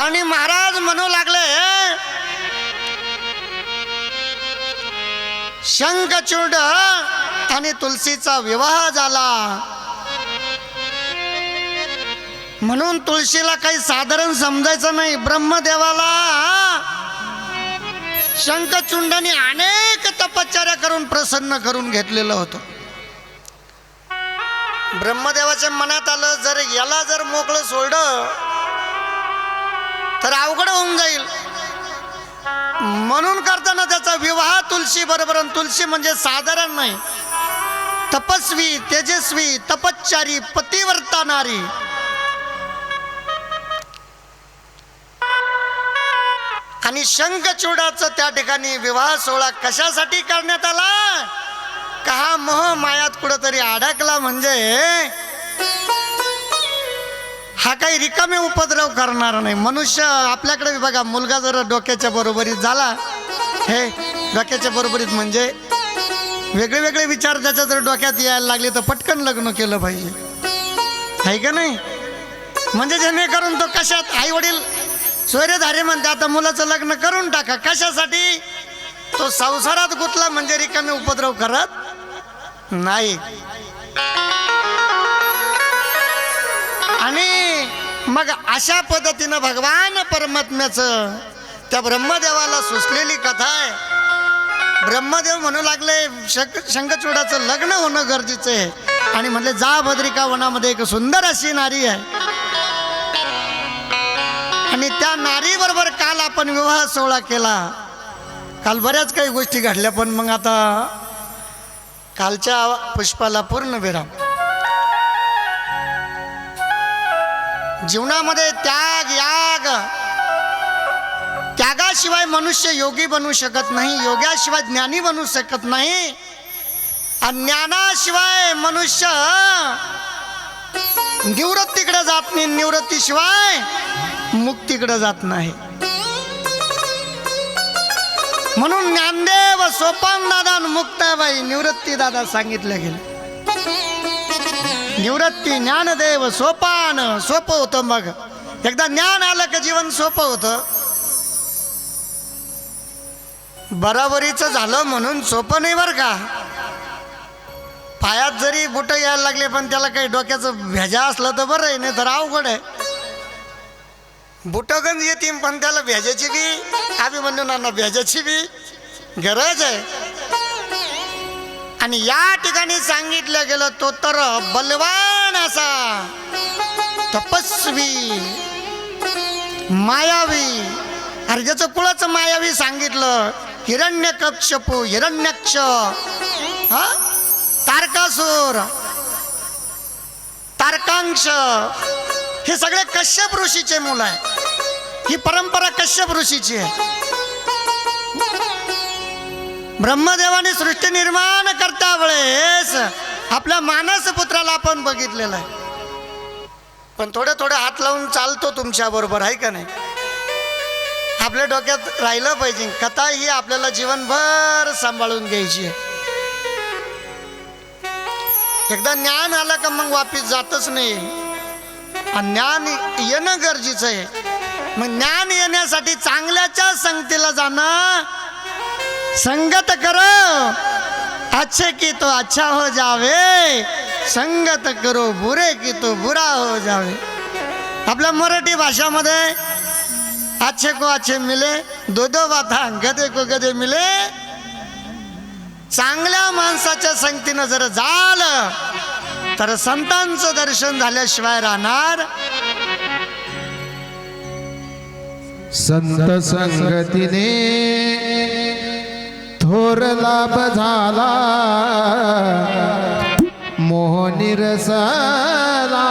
आणि महाराज म्हणू लागले शंखचूड आणि तुलसीचा विवाह झाला. म्हणून तुळशीला काही साधारण समजायचं नाही ब्रह्मदेवाला शंखचुंडाने अनेक तपश्चर्या करून प्रसन्न करून घेतलेलं होतं. ब्रह्मदेवाच्या मनात आलं जर याला जर मोकळं सोडलं तर अवघड होऊन जाईल. म्हणून करताना त्याचा विवाह तुलसी बरोबर तुलसी म्हणजे साधारण नाही. तपस्वी तेजस्वी तपश्चारी पतिवर्ता नारी. आणि शंखचूडाचं त्या ठिकाणी विवाह सोहळा कशासाठी करण्यात आला? का हा मोह मायात कुठंतरी अडकला म्हणजे? हा काही रिकामे उपद्रव करणार नाही. मनुष्य आपल्याकडे बघा मुलगा जर डोक्याच्या बरोबरीत झाला हे डोक्याच्या बरोबरीत म्हणजे वेगळे वेगळे विचार त्याच्या जर डोक्यात यायला लागले तर पटकन लग्न केलं पाहिजे. आहे का नाही? म्हणजे जेणेकरून तो कशात? आई वडील सोयरेधारे म्हणते आता मुलाचं लग्न करून टाका. कशासाठी? तो संसारात गुतला म्हणजे रिकामे उपद्रव करत नाही. मग अशा पद्धतीनं भगवान परमात्म्याचं त्या ब्रह्मदेवाला सुचलेली कथा आहे. ब्रह्मदेव म्हणू लागले शक शंखचूडाचं लग्न होणं गरजेचं आहे. आणि म्हणले जा भद्रिका वनामध्ये एक सुंदर अशी नारी आहे. आणि त्या नारीबरोबर काल आपण विवाह सोहळा केला. काल बऱ्याच काही गोष्टी घडल्या पण मग आता कालच्या पुष्पाला पूर्ण विराम. जीवनामध्ये त्याग याग. त्यागाशिवाय मनुष्य योगी बनू शकत नाही योगाशिवाय ज्ञानी बनू शकत नाही. ज्ञानाशिवाय मनुष्य निवृत्तीकडे जात नाही निवृत्तीशिवाय मुक्तीकडे जात नाही. म्हणून ज्ञानदेव सोपान दादा मुक्ताबाई निवृत्ती दादा सांगितलं गेलं. निवृत्ती ज्ञानदेव सोपान सोपं होतं मग. एकदा ज्ञान आलं का जीवन सोपं होतं बराबरीचं झालं म्हणून सोपं नाही बरं का? पायात जरी बुट यायला लागले पण त्याला काही डोक्याचं भेजा असलं तर बरं आहे नाही तर अवघड आहे. बुटगंज येतील पण त्याला भेजायची बी आम्ही म्हणून ना भेजाची बी गरज आहे. आणि या ठिकाणी सांगितलं गेलं तो तर बलवान असा. तपस्वी मायावी. अरे ज्याचं कुळच मायावी सांगितलं हिरण्य कक्षपू हिरण्यक्ष. हा? तारकासूर तारकांश हे सगळे कश्यप ऋषीचे मुलं आहे. ही परंपरा कश्यप ऋषीची आहे. ब्रह्मदेवाने सृष्टी निर्माण त्यावेळेस वेळेस आपल्या मानस पुत्राला आपण बघितलेलं आहे. पण थोडं थोडं हात लावून चालतो तुमच्या बरोबर आहे का नाही? आपल्या डोक्यात राहिलं पाहिजे. कथा ही आपल्याला जीवनभर सांभाळून घ्यायची आहे. एकदा ज्ञान आलं का मग वापिस जातच नाही. आणि ज्ञान येणं गरजेचं आहे. मग ज्ञान येण्यासाठी चांगल्याच्या संगतीला जाणं संगत कर अच्छे की तो अच्छा हो जावे संगत करो बुरे की तो बुरा हो जावे। आपल्या मराठी भाषामध्ये अच्छे को अच्छे मिले दो दो बाथा गदे को गदे मिले। चांगल्या माणसाच्या संगतीनं जर झालं तर संतांचं दर्शन झाल्याशिवाय राहणार संत संगतीने. घोर लाभ झाला. मोहनीर मोहनिरसला